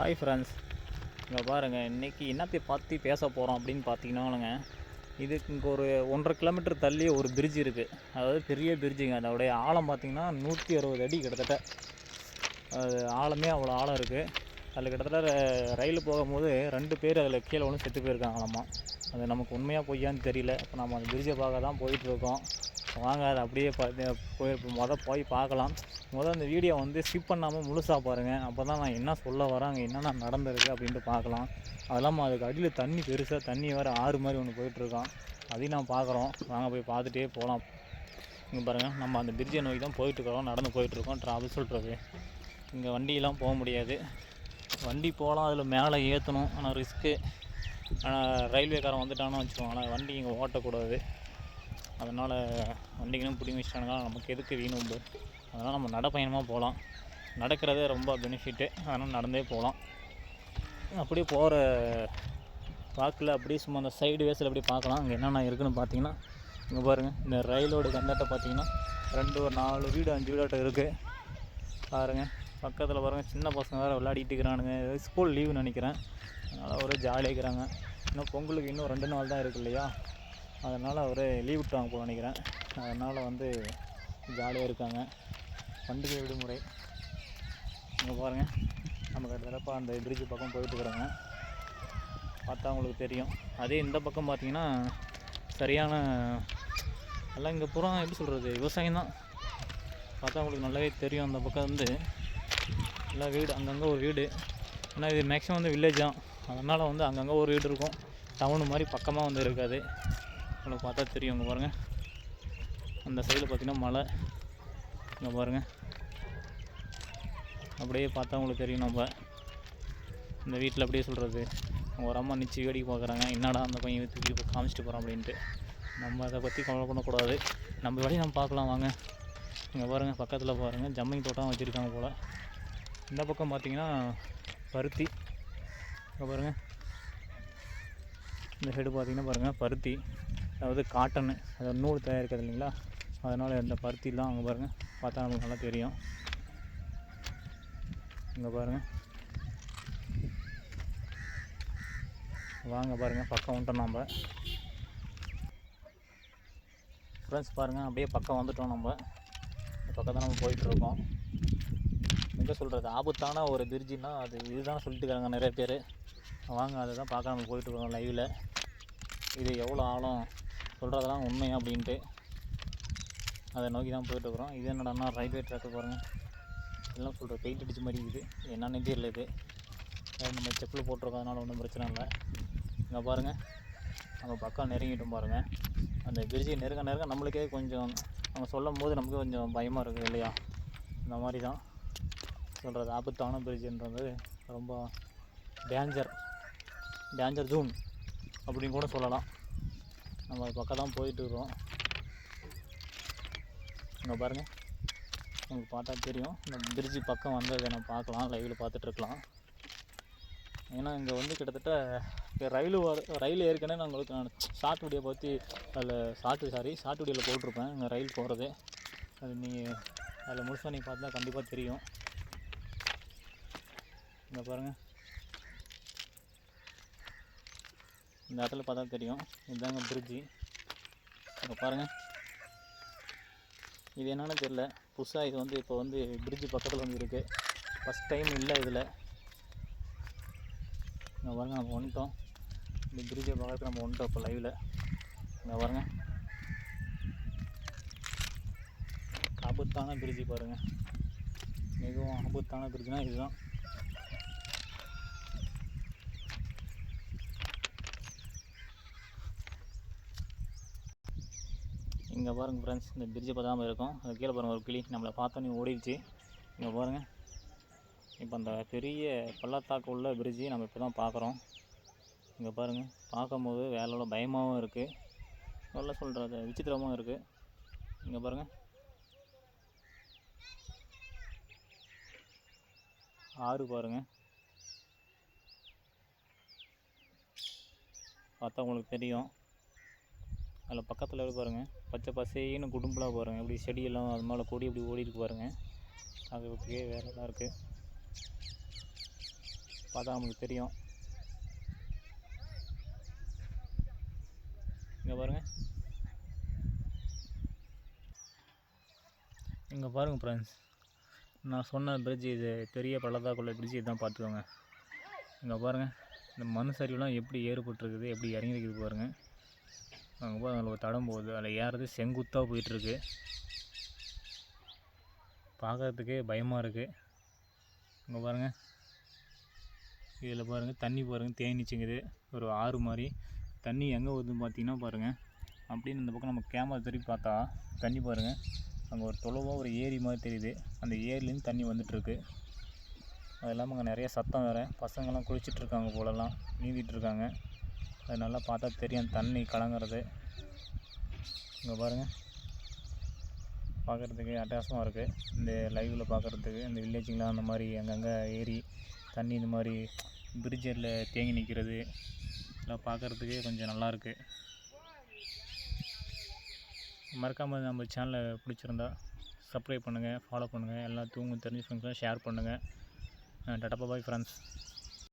Hi friends இங்கே பாருங்கள் இன்றைக்கி என்னத்தை பற்றி பேச போகிறோம் அப்படின்னு பார்த்தீங்கன்னாலுங்க இதுக்கு இங்கே ஒரு ஒன்றரை கிலோமீட்டர் தள்ளி ஒரு பிரிட்ஜ் இருக்குது அதாவது பெரிய பிரிட்ஜுங்க அதோடைய ஆழம் பார்த்திங்கன்னா நூற்றி அறுபது அடி கிட்டத்தட்ட. அது ஆழமே அவ்வளோ ஆழம் இருக்குது அதில் கிட்டத்தட்ட ர- ரயில் போகும்போது ரெண்டு பேர் அதில் கீழே ஒன்று செத்து போயிருக்காங்களாமா. அது நமக்கு உண்மையாக பொய்யான்னு தெரியல. இப்போ நம்ம அந்த பிரிட்ஜை பார்க்க தான் போயிட்டுருக்கோம் வாங்க அதை அப்படியே பார்த்து போய் மொதல் போய் பார்க்கலாம். மொதல் அந்த வீடியோ வந்து ஸ்கிப் பண்ணாமல் முழுசாக பாருங்கள் அப்போ தான் நான் என்ன சொல்ல வரேன் அங்கே என்னென்ன நடந்திருக்கு அப்படின்ட்டு பார்க்கலாம். அது இல்லாமல் அதுக்கு அடியில் தண்ணி பெருசாக தண்ணி வேறு ஆறு மாதிரி ஒன்று போயிட்டுருக்கோம் அதையும் நான் பார்க்குறோம். வாங்க போய் பார்த்துட்டே போகலாம் இங்கே பாருங்கள் நம்ம அந்த பிரிட்ஜை நோக்கி தான் போயிட்டுருக்கோம் நடந்து போயிட்டுருக்கோம். ட்ராவல் சொல்கிறது இங்கே வண்டியெல்லாம் போக முடியாது. வண்டி போகலாம் அதில் மேலே ஏற்றணும் ஆனால் ரிஸ்க்கு ஆனால் ரயில்வேக்காரன் வந்துட்டான்னு வச்சுக்கோங்களேன். வண்டி இங்கே ஓட்டக்கூடாது. அதனால் வண்டிங்களும் பிடிங்கி வச்சிட்டானுங்க. நமக்கு எதுக்கு வீணும் அதனால் நம்ம நடைப்பயணமாக போகலாம் நடக்கிறதே ரொம்ப பெனிஃபிட்டு அதனால் நடந்தே போகலாம் அப்படியே போகிற பார்க்கல அப்படியே சும்மா அந்த சைடு வேஸில் அப்படியே பார்க்கலாம். அங்கே என்னென்ன இருக்குதுன்னு பார்த்தீங்கன்னா இங்கே பாருங்கள் இந்த ரயிலோட கண்டத்தை பார்த்தீங்கன்னா ரெண்டு ஒரு நாலு வீடு அஞ்சு வீடாட்டம் இருக்குது பாருங்கள் பக்கத்தில் பாருங்கள் சின்ன பசங்க வேறு விளையாடிட்டு இருக்கிறானுங்க. ஸ்கூல் லீவு நினைக்கிறேன். அதனால் ஒரே ஜாலியாக இருக்கிறாங்க. இன்னும் பொங்கலுக்கு இன்னும் ரெண்டு நாள் தான் இருக்குது இல்லையா? அதனால் அவர் லீவ் விட்டாங்க போல நினைக்கிறேன். அதனால் வந்து ஜாலியாக இருக்காங்க. பண்டிகை விடுமுறை. இங்கே பாருங்கள் நம்ம கிட்டத்தட்ட அந்த பிரிட்ஜ் பக்கம் போயிட்டுருக்குறோங்க பார்த்தா உங்களுக்கு தெரியும். அதே இந்த பக்கம் பார்த்தீங்கன்னா சரியான எல்லாம் இங்கே பூரா எப்படி சொல்கிறது விவசாயம் தான். பார்த்தா உங்களுக்கு நல்லாவே தெரியும் அந்த பக்கம் வந்து. எல்லா வீடு அங்கங்கே ஒரு வீடு. ஏன்னா இது மேக்ஸிமம் வந்து வில்லேஜ் தான். அதனால் வந்து அங்கங்கே ஒரு வீடு இருக்கும். டவுனு மாதிரி பக்கமாக வந்து இருக்காது. உங்களுக்கு பார்த்தா தெரியும் இங்கே பாருங்கள் அந்த சைடில் பார்த்தீங்கன்னா மலை. இங்கே பாருங்கள் அப்படியே பார்த்தா உங்களுக்கு தெரியும் நம்ம. இந்த வீட்டில் அப்படியே சொல்கிறது ஒரு அம்மா நிச்சு வேடிக்கை பார்க்குறாங்க. என்னடா அந்த பையன் தூக்கி இப்போ காமிச்சிட்டு போகிறான் அப்படின்ட்டு. நம்ம அதை பற்றி கவலை பண்ணக்கூடாது. நம்ம வேலையை நம்ம பார்க்கலாம் வாங்க. இங்கே பாருங்கள் பக்கத்தில் பாருங்கள் ஜம்மிங் தோட்டம் வச்சுருக்காங்க போல். இந்த பக்கம் பார்த்திங்கன்னா பருத்தி. இங்கே பாருங்கள் இந்த சைடு பார்த்திங்கன்னா பாருங்கள் பருத்தி. அதாவது காட்டனு அதாவது நூல் தயாரிக்கிறது இல்லைங்களா? அதனால் இந்த பருத்திலாம் அங்கே பாருங்கள் பார்த்தா நமக்கு நல்லா தெரியும். இங்கே பாருங்கள் வாங்க பாருங்கள் பக்கம் வந்துட்டோம் நம்ம ஃப்ரெண்ட்ஸ் பாருங்கள் அப்படியே பக்கம் வந்துட்டோம் நம்ம இந்த பக்கம் தான் நம்ம போயிட்டுருக்கோம். எங்கே சொல்கிறது ஆபத்தான ஒரு பிரிட்ஜின்னா அது இதுதான் சொல்லிட்டு இருக்காங்க நிறைய பேர். வாங்க அதை தான் பார்க்க நம்ம போயிட்டுருக்கோம் லைவில் இது எவ்வளோ ஆழம்? சொல்கிறதெல்லாம் உண்மை அப்படின்ட்டு அதை நோக்கி தான் போயிட்டுருக்குறோம். இது என்னடான்னா ரயில்வே ட்ராக்கு பாருங்கள் எல்லாம் சொல்கிற பெயிண்ட் அடிச்ச மாதிரி இருக்குது. என்னன்னு தெரியல இது. அது நம்ம செப்பில் போட்டிருக்கோம் ஒன்றும் பிரச்சனை இல்லை. இங்கே பாருங்கள் நம்ம பக்கம் நெருங்கிட்டோம் பாருங்கள் அந்த பிரிட்ஜை நெருங்க நெருங்க நம்மளுக்கே கொஞ்சம் அவங்க சொல்லும் போது நமக்கு கொஞ்சம் பயமாக இருக்குது இல்லையா? இந்த மாதிரி தான் சொல்கிறது ஆபத்தான பிரிட்ஜுன்றது ரொம்ப டேஞ்சர் டேஞ்சர் ஜூன் அப்படின்னு கூட சொல்லலாம். நம்ம அது பக்கம் தான் போயிட்டுருக்கோம். இங்கே பாருங்கள் உங்களுக்கு பார்த்தா தெரியும். இந்த பிரிட்ஜு பக்கம் வந்து அதை நம்ம பார்க்கலாம். லைவில் பார்த்துட்ருக்கலாம். ஏன்னா இங்கே வந்து கிட்டத்தட்ட இப்போ ரயில் வர ரயில் ஏற்கனவே நான் உங்களுக்கு நான் ஷார்ட் வீடியோ பற்றி அதில் ஷார்ட் சாரி ஷார்ட் வீடியோவில் போட்டிருப்பேன். இங்கே ரயில் போகிறது அது நீங்கள் அதில் முழுசாக நீங்கள் பார்த்தா கண்டிப்பாக தெரியும். இங்கே பாருங்கள் இந்த இடத்துல பார்த்தா தெரியும். இதுதாங்க பிரிட்ஜி இப்போ பாருங்கள் இது என்னென்னு தெரியல. புதுசாக இது வந்து இப்போ வந்து பிரிட்ஜு பக்கத்தில் வந்து இருக்குது ஃபஸ்ட் டைம் இல்லை இதில். இங்கே பாருங்க நம்ம வந்துட்டோம். இந்த பிரிட்ஜை பார்க்கறதுக்கு நம்ம வந்துட்டோம் இப்போ லைவில் இங்கே பாருங்க. ஆபத்தான பிரிட்ஜி பாருங்கள் மிகவும் ஆபத்தான பிரிட்ஜுனால் இதுதான். இங்கே பாருங்கள் ஃப்ரெண்ட்ஸ் இந்த பிரிட்ஜை பார்த்தாம இருக்கும் அது கீழே பாருங்கள் ஒரு கிளி நம்மளை பார்த்தோன்னே ஓடிடுச்சு. இங்கே பாருங்கள். இப்போ அந்த பெரிய பள்ளத்தாக்கு உள்ள பிரிட்ஜி நம்ம இப்போ தான் பார்க்குறோம். இங்கே பாருங்கள் பார்க்கும்போது வேலையோட பயமாகவும் இருக்குது நல்லா சொல்கிறது விசித்திரமாகவும் இருக்குது இங்கே பாருங்கள். ஆறு பாருங்கள். பார்த்தா உங்களுக்கு தெரியும். அதில் பக்கத்தில் எப்படி பாருங்கள் பச்சை பசேன்னு குடும்பலாக பாருங்கள் இப்படி செடியெல்லாம் அது மேலே கொடி இப்படி ஓடி பாருங்கள் அது இப்படியே வேறு தான் இருக்குது பார்த்தா நமக்கு தெரியும். இங்கே பாருங்கள் இங்கே பாருங்கள் ஃப்ரெண்ட்ஸ் நான் சொன்ன பிரிட்ஜ் இது பெரிய பள்ளத்தாக்குள்ள பிரிட்ஜ் இதுதான் பார்த்துக்கோங்க. இங்கே பாருங்கள் இந்த மண் சரிவுலாம் எப்படி ஏற்பட்டுருக்குது எப்படி இறங்கிருக்குது பாருங்கள் அங்கே போய் அதில் தடம் போகுது. அதில் ஏறது செங்குத்தாக போயிட்டுருக்கு. பார்க்கறதுக்கே பயமாக இருக்குது இங்கே பாருங்கள் இதில் பாருங்கள் தண்ணி பாருங்கள் தேனிச்சுங்குது ஒரு ஆறு மாதிரி தண்ணி எங்கே வருதுன்னு பார்த்தீங்கன்னா பாருங்கள் அப்படின்னு இந்த பக்கம் நம்ம கேமரா திருப்பி பார்த்தா தண்ணி பாருங்கள் அங்கே ஒரு தொலைவாக ஒரு ஏரி மாதிரி தெரியுது. அந்த ஏரிலேருந்து தண்ணி வந்துட்டுருக்கு. அது இல்லாமல் அங்கே நிறைய சத்தம் வேறு. பசங்கள்லாம் குளிச்சுட்ருக்காங்க போலெல்லாம் போலலாம். அது நல்லா பார்த்தா தெரியும் தண்ணி கலங்குறது. இங்கே பாருங்கள் பார்க்குறதுக்கு அட்டகாசமாக இருக்குது இந்த லைவில் பார்க்குறதுக்கு இந்த வில்லேஜுங்களாம் அந்த மாதிரி அங்கங்கே ஏரி தண்ணி இந்த மாதிரி பிரிட்ஜில் தேங்கி நிற்கிறது இதெல்லாம் பார்க்குறதுக்கே கொஞ்சம் நல்லாயிருக்கு மறக்காமல் நம்ம சேனலை பிடிச்சிருந்தா சப்ஸ்கிரைப் பண்ணுங்கள் ஃபாலோ பண்ணுங்கள் எல்லாம் தூங்கும் தெரிஞ்ச ஃப்ரெண்ட்ஸ்லாம் ஷேர் பண்ணுங்கள் டட்டப்பா பாய் ஃப்ரெண்ட்ஸ்